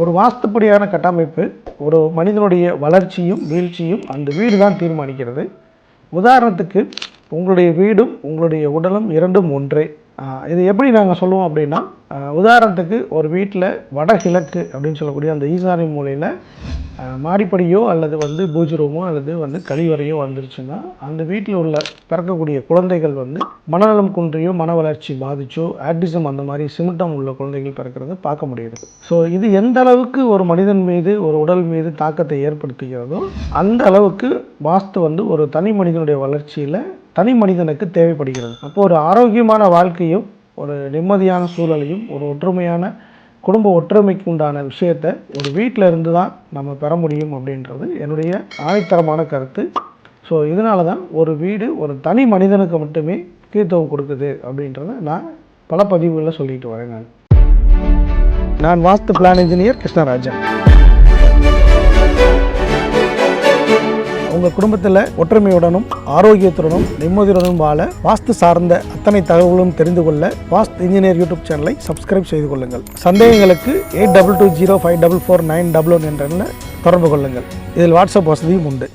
ஒரு வாஸ்துப்படியான கட்டமைப்பு ஒரு மனிதனுடைய வளர்ச்சியும் வீழ்ச்சியும் அந்த வீடு தான் தீர்மானிக்கிறது. உதாரணத்துக்கு உங்களுடைய வீடும் உங்களுடைய உடலும் இரண்டும் ஒன்றே. இது எப்படி நாங்கள் சொல்லுவோம் அப்படின்னா உதாரணத்துக்கு ஒரு வீட்டில் வடகிழக்கு அப்படின்னு சொல்லக்கூடிய அந்த ஈசானி மூலையில் மாடிப்படியோ அல்லது வந்து பூஜை ரூமோ அல்லது வந்து கழிவறையோ வந்துருச்சுன்னா அந்த வீட்டில் உள்ள பிறக்கக்கூடிய குழந்தைகள் வந்து மனநலம் குன்றியோ மன வளர்ச்சி பாதிச்சோ ஆட்டிசம் அந்த மாதிரி சிமிட்டம் உள்ள குழந்தைகள் பிறக்கிறத பார்க்க முடியுது. ஸோ இது எந்த அளவுக்கு ஒரு மனிதன் மீது ஒரு உடல் மீது தாக்கத்தை ஏற்படுத்துகிறதோ அந்த அளவுக்கு வாஸ்து வந்து ஒரு தனி மனிதனுடைய வளர்ச்சியில் தனி மனிதனுக்கு தேவைப்படுகிறது. அப்போ ஒரு ஆரோக்கியமான வாழ்க்கையும் ஒரு நிம்மதியான சூழலையும் ஒரு ஒற்றுமையான குடும்ப ஒற்றுமைக்கு உண்டான விஷயத்தை ஒரு வீட்டில் இருந்து தான் நம்ம பெற முடியும் அப்படின்றது என்னுடைய ஆணித்தரமான கருத்து. ஸோ இதனால தான் ஒரு வீடு ஒரு தனி மனிதனுக்கு மட்டுமே முக்கியத்துவம் கொடுக்குது அப்படின்றத நான் பல பதிவுகளில் சொல்லிட்டு வரேன் நான். நான் வாஸ்து பிளான் இன்ஜினியர் கிருஷ்ணராஜன். உங்கள் குடும்பத்தில் ஒற்றுமையுடனும் ஆரோக்கியத்துடனும் நிம்மதியுடனும் வாழ வாஸ்து சார்ந்த அத்தனை தகவல்களும் தெரிந்து கொள்ள வாஸ்து இன்ஜினியர் யூடியூப் சேனலை சப்ஸ்கிரைப் செய்து கொள்ளுங்கள். சந்தேகங்களுக்கு eight double two zero five double four nine double one என்ற தொடர்பு கொள்ளுங்கள். இதில் வாட்ஸ்அப் வசதியும் உண்டு.